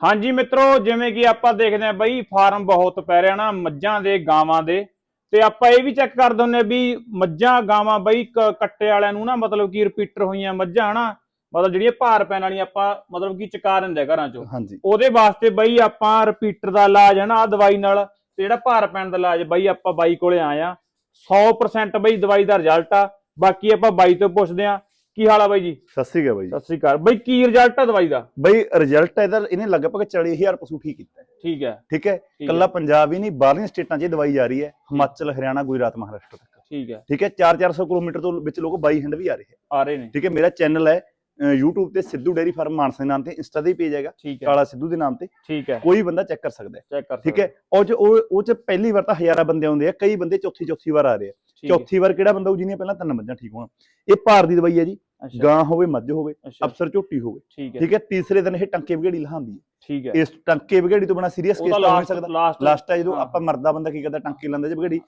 ਹਾਂਜੀ ਮਿੱਤਰੋ ਜਿਵੇਂ ਕਿ ਆਪਾਂ ਦੇਖਦੇ ਆਂ ਬਈ ਫਾਰਮ ਬਹੁਤ ਪੈ ਰਿਹਾ ਨਾ ਮੱਝਾਂ ਦੇ ਗਾਵਾਂ ਦੇ। ਤੇ ਆਪਾਂ ਇਹ ਵੀ ਚੈੱਕ ਕਰਦੇ ਹੁੰਨੇ ਵੀ ਮੱਝਾਂ ਗਾਵਾਂ ਬਈ ਕੱਟੇ ਵਾਲਿਆਂ ਨੂੰ ਨਾ ਮਤਲਬ ਕਿ ਰਿਪੀਟਰ ਹੋਈਆਂ ਮੱਝਾਂ ਹਨਾ? ਮਤਲਬ ਜਿਹੜੀਆਂ ਭਾਰ ਪੈਣ ਵਾਲੀਆਂ ਆਪਾਂ ਮਤਲਬ ਕਿ ਚਕਾ ਦਿੰਦੇ ਘਰਾਂ ਚੋਂ। ਉਹਦੇ ਵਾਸਤੇ ਬਈ ਆਪਾਂ ਰਿਪੀਟਰ ਦਾ ਇਲਾਜ ਹੈ ਨਾ ਆ ਦਵਾਈ ਨਾਲ ਤੇ ਜਿਹੜਾ ਭਾਰ ਪੈਣ ਦਾ ਇਲਾਜ ਬਈ ਆਪਾਂ ਬਾਈ ਕੋਲੇ ਆਏ ਆ 100% ਬਈ ਦਵਾਈ ਦਾ ਰਿਜ਼ਲਟ ਆ। ਬਾਕੀ ਆਪਾਂ ਬਾਈ ਤੋਂ ਪੁੱਛਦੇ ਆ ਕੀ ਹਾਲ ਆ ਬਾਈ ਜੀ? ਸਤਿ ਸ੍ਰੀ ਅਕਾਲ ਬਾਈ ਸਤਿ ਸ੍ਰੀ ਅਕਾਲ। ਬਈ ਕੀ ਰਿਜ਼ਲਟ ਆ ਦਵਾਈ ਦਾ? ਬਈ ਰਿਜ਼ਲਟ ਇਹਦਾ ਇਹਨੇ ਲਗਭਗ 40000 ਪਸ਼ੂ ਠੀਕ ਕੀਤਾ। ਠੀਕ ਹੈ। ਠੀਕ ਹੈ? ਕੱਲਾ ਪੰਜਾਬ ਹੀ ਨਹੀਂ ਬਾਹਰਲੀਆਂ ਸਟੇਟਾਂ 'ਚ ਇਹ ਦਵਾਈ ਜਾ ਰਹੀ ਹੈ। ਹਿਮਾਚਲ ਹਰਿਆਣਾ ਗੁਜਰਾਤ ਮਹਾਰਾਸ਼ਟਰ ਤੱਕ। ਠੀਕ ਹੈ। ਠੀਕ ਹੈ? 4-400 ਕਿਲੋਮੀਟਰ ਤੋਂ ਵਿੱਚ ਲੋਕ ਬਾਈ ਹੈਂਡ ਵੀ ਆ ਰਹੇ ਆ ਰਹੇ ਨੇ। ਠੀਕ ਹੈ? ਮੇਰਾ ਚੈਨਲ ਹੈ YouTube ਤੇ ਸਿੱਧੂ ਡੇਰੀ ਫਾਰਮ ਮਾਨਸਾ ਦੇ ਨਾਮ ਤੇ ਇੰਸਟਾ ਤੇ ਪੇਜ ਹੈਗਾ। ਕਾਲਾ ਸਿੱਧੂ ਦੇ ਨਾਮ ਤੇ। ਠੀਕ ਹੈ। ਕੋਈ ਬੰਦਾ ਚੈੱਕ ਕਰ ਸਕਦਾ ਹੈ। ਠੀਕ ਹੈ? ਉਹ ਚ ਉਹ ਚ ਪਹਿਲੀ ਵਾਰ ਤਾਂ ਹਜ਼ਾਰਾਂ ਬੰਦੇ ਆਉਂਦੇ ਆ ਕਈ ਬੰਦੇ ਚੌਥੀ ਚੌਥੀ ਵਾਰ ਆ ਰਹੇ ਆ। ਚੌਥੀ ਵਾਰ ਕਿਹੜਾ ਬੰਦਾ ਉਹ ਜਿਹਨੇ ਪਹਿਲਾਂ ਤਿੰਨ ਮੱਝਾਂ ਠੀਕ ਹੋਣ? ਇਹ ਭਾਰ ਦੀ ਦਵਾਈ ਹੈ ਜੀ। ਗਾਂ ਹੋਵੇ ਮੱਝ ਹੋਵੇ ਅਫਸਰ ਝੋਟੀ ਹੋਵੇ। ਠੀਕ ਹੈ। ਤੀਸਰੇ ਦਿਨ ਇਹ ਟੰਕੇ ਵਿਗੜੀ ਲਹਾਉਂਦੀ ਹੈ। ਠੀਕ ਹੈ। ਇਸ ਟੰਕੇ ਵਿਗੜੀ ਤੋਂ ਬਿਨਾ ਸੀਰੀਅਸ ਕੇਸ ਤਾਂ ਹੋ ਸਕਦਾ। ਲਾਸਟ ਹੈ ਜਦੋਂ। ਆਪਾਂ ਮਰਦਾ ਬੰਦਾ ਕੀ ਕਰਦਾ ਟੰਕੇ ਲਾਉਂਦਾ ਜੇ ਵਿਗੜੀ।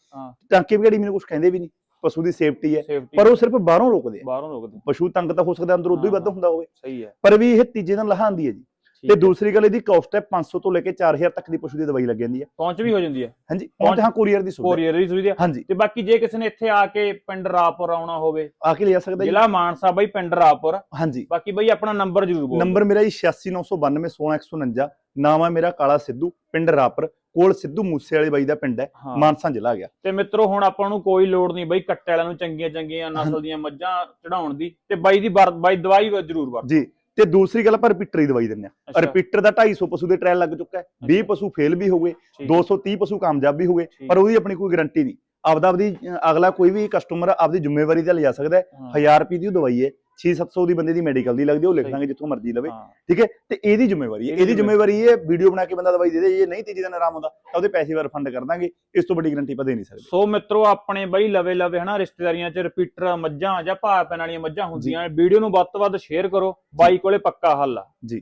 ਟੰਕੇ ਵਿਗੜੀ ਮੈਨੂੰ ਕੁਝ ਕਹਿੰਦੇ ਵੀ ਨਹੀਂ। ਪਸ਼ੂ ਦੀ ਸੇਫਟੀ ਹੈ। ਪਰ ਉਹ ਸਿਰਫ ਬਾਹਰੋਂ ਰੋਕਦੇ ਆ। ਬਾਹਰੋਂ ਰੋਕਦੇ ਪਸ਼ੂ ਤੰਗ ਤਾਂ ਹੋ ਸਕਦਾ ਅੰਦਰ ਉਦੋਂ ਹੀ ਵੱਧ ਹੁੰਦਾ ਹੋਵੇ। ਸਹੀ ਹੈ। ਪਰ ਵੀ ਇਹ ਤੀਜੇ ਦਿਨ ਲਹਾਉਂਦੀ ਹੈ ਜੀ। ਤੇ। ਦੂਸਰੀ ਗੱਲ ਇਹਦੀ ਕਾਸਟ ਹੈ 500 ਤੋਂ ਲੈ ਕੇ 4000 ਤੱਕ ਦੀ ਪਸ਼ੂ ਦੀ ਦਵਾਈ ਲੱਗ ਜਾਂਦੀ ਹੈ। ਪਹੁੰਚ ਵੀ ਹੋ ਜਾਂਦੀ ਹੈ। ਹਾਂਜੀ ਪਹੁੰਚ ਹਾਂ ਕੋਰੀਅਰ ਦੀ ਸੁਵਿਧਾ। ਕੋਰੀਅਰ ਦੀ ਸੁਵਿਧਾ। ਹਾਂਜੀ। ਤੇ ਬਾਕੀ ਜੇ ਕਿਸੇ ਨੇ ਇੱਥੇ ਆ ਕੇ ਪਿੰਡ ਰਾਪੁਰ ਆਉਣਾ ਹੋਵੇ ਆ ਕੇ ਲਿਆ ਸਕਦਾ ਜ਼ਿਲ੍ਹਾ ਮਾਨਸਾ ਬਈ ਪਿੰਡ ਰਾਪੁਰ। ਹਾਂਜੀ। ਬਾਕੀ ਬਈ ਆਪਣਾ ਨੰਬਰ ਜ਼ਰੂਰ ਬੋਲ ਨੰਬਰ ਮੇਰਾ ਜੀ 8692216149 ਨਾਮ ਹੈ ਮੇਰਾ ਕਾਲਾ ਸਿੱਧੂ ਪਿੰਡ ਰਾਪਰ ਕੋਲ ਸਿੱਧੂ ਮੂਸੇ ਵਾਲੇ ਬਾਈ ਦਾ ਪਿੰਡ ਹੈ ਮਾਨਸਾ ਜ਼ਿਲ੍ਹਾ ਗਿਆ। ਤੇ ਮਿੱਤਰੋ ਹੁਣ ਆਪਾਂ ਨੂੰ ਕੋਈ ਲੋੜ ਨਹੀਂ ਬਈ ਕੱਟੇ ਵਾਲਿਆਂ ਨੂੰ ਚੰਗੀਆਂ ਚੰਗੀਆਂ ਨਸਲ ਦੀਆਂ ਮੱਝਾਂ ਚੜਾਉਣ ਦੀ ਤੇ ਬਾਈ ਦੀ ਬਾਈ ਦਵਾਈ ਜ਼ਰੂਰ ਵਰ ਜੀ। ਤੇ ਦੂਸਰੀ ਗੱਲ ਆਪਾਂ ਰਿਪੀਟਰ ਦੀ ਦਵਾਈ ਦਿੰਦੇ ਆ ਰਿਪੀਟਰ ਦਾ 250 ਪਸ਼ੂ ਦੇ ਟ੍ਰਾਇਲ ਲੱਗ ਚੁੱਕਾ ਹੈ। 20 ਪਸ਼ੂ ਫੇਲ ਵੀ ਹੋ ਗਏ 230 ਪਸ਼ੂ ਕਾਮਯਾਬ ਵੀ ਹੋ ਗਏ ਪਰ ਉਹਦੀ ਆਪਣੀ ਕੋਈ ਗਾਰੰਟੀ ਨਹੀਂ। ਆਪਦਾ ਆਪਦੀ ਅਗਲਾ ਕੋਈ ਵੀ ਕਸਟਮਰ ਆਪਦੀ ਜ਼ਿੰਮੇਵਾਰੀ ਤੇ ਲਿਜਾ ਸਕਦਾ ਹੈ। 1000 ਰੁਪਏ ਦੀ ਉਹ ਦਵਾਈ ਹੈ। 6-700 ਦੀ ਬੰਦੇ ਦੀ ਮੈਡੀਕਲ ਦੀ ਲੱਗਦੀ ਉਹ ਲਿਖ। ਦਾਂਗੇ ਜਿੱਥੋਂ ਮਰਜ਼ੀ ਲਵੇ ਠੀਕ ਹੈ? ਤੇ ਇਹਦੀ ਜ਼ਿੰਮੇਵਾਰੀ ਹੈ। ਇਹਦੀ ਜ਼ਿੰਮੇਵਾਰੀ। ਇਹ ਹੈ ਵੀਡੀਓ ਬਣਾ ਕੇ ਬੰਦਾ ਦਵਾਈ ਦੇ ਦੇ ਜੇ ਨਹੀਂ ਤੀਜੀ ਦਿਨ ਆਰਾਮ ਆਉਂਦਾ ਤਾਂ ਉਹਦੇ ਪੈਸੇ ਵਾਰ ਫੰਡ ਕਰ ਦਾਂਗੇ ਇਸ ਤੋਂ ਵੱਡੀ ਗਾਰੰਟੀ ਆਪਾਂ ਦੇ ਨਹੀਂ ਸਕਦੇ। ਸੋ ਮਿੱਤਰੋ ਆਪਣੇ ਬਈ ਲਵੇ ਲਵੇ ਹਨਾ ਰਿਸ਼ਤੇਦਾਰੀਆਂ 'ਚ ਰਿਪੀਟਰ ਮੱਝਾਂ ਜਾਂ ਭਾਰ ਪੈਣ ਵਾਲੀਆਂ ਮੱਝਾਂ ਹੁੰਦੀਆਂ ਵੀਡੀਓ ਨੂੰ ਵੱਧ ਤੋਂ ਵੱਧ ਸ਼ੇਅਰ ਕਰੋ ਬਾਈ ਕੋਲੇ ਪੱਕਾ ਹੱਲ ਆ। ਜੀ।